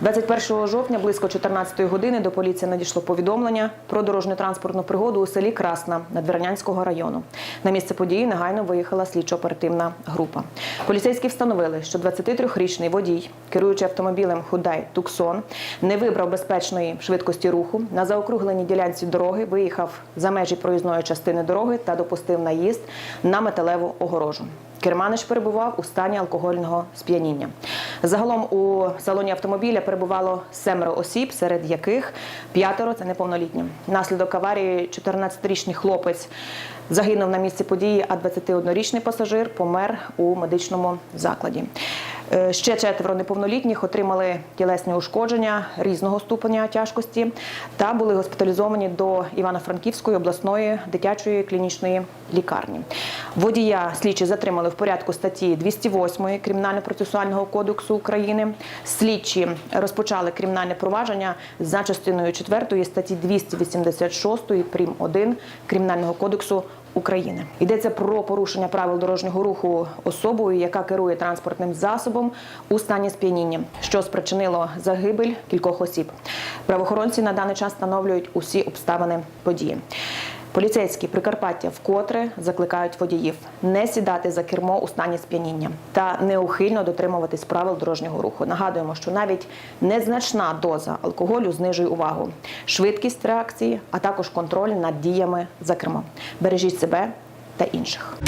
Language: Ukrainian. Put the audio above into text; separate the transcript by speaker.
Speaker 1: 21 жовтня близько 14 години до поліції надійшло повідомлення про дорожньо-транспортну пригоду у селі Красна Надвірнянського району. На місце події негайно виїхала слідчо-оперативна група. Поліцейські встановили, що 23-річний водій, керуючи автомобілем Худай Туксон, не вибрав безпечної швидкості руху. На заокругленій ділянці дороги виїхав за межі проїзної частини дороги та допустив наїзд на металеву огорожу. Керманич перебував у стані алкогольного сп'яніння. Загалом у салоні автомобіля перебувало семеро осіб, серед яких п'ятеро це неповнолітні. Наслідок аварії 14-річний хлопець загинув на місці події, а 21-річний пасажир помер у медичному закладі. Е, Ще четверо неповнолітніх отримали тілесні ушкодження різного ступеня тяжкості та були госпіталізовані до Івано-Франківської обласної дитячої клінічної лікарні. Водія слідчі затримали в порядку статті 208 Кримінально-процесуального кодексу України. Слідчі розпочали кримінальне провадження за частиною 4 статті 286 прим. 1 Кримінального кодексу України. Йдеться про порушення правил дорожнього руху особою, яка керує транспортним засобом у стані сп'яніння, що спричинило загибель кількох осіб. Правоохоронці на даний час встановлюють усі обставини події. Поліцейські Прикарпаття вкотре закликають водіїв не сідати за кермо у стані сп'яніння та неухильно дотримуватись правил дорожнього руху. Нагадуємо, що навіть незначна доза алкоголю знижує увагу, швидкість реакції, а також контроль над діями за кермом. Бережіть себе та інших.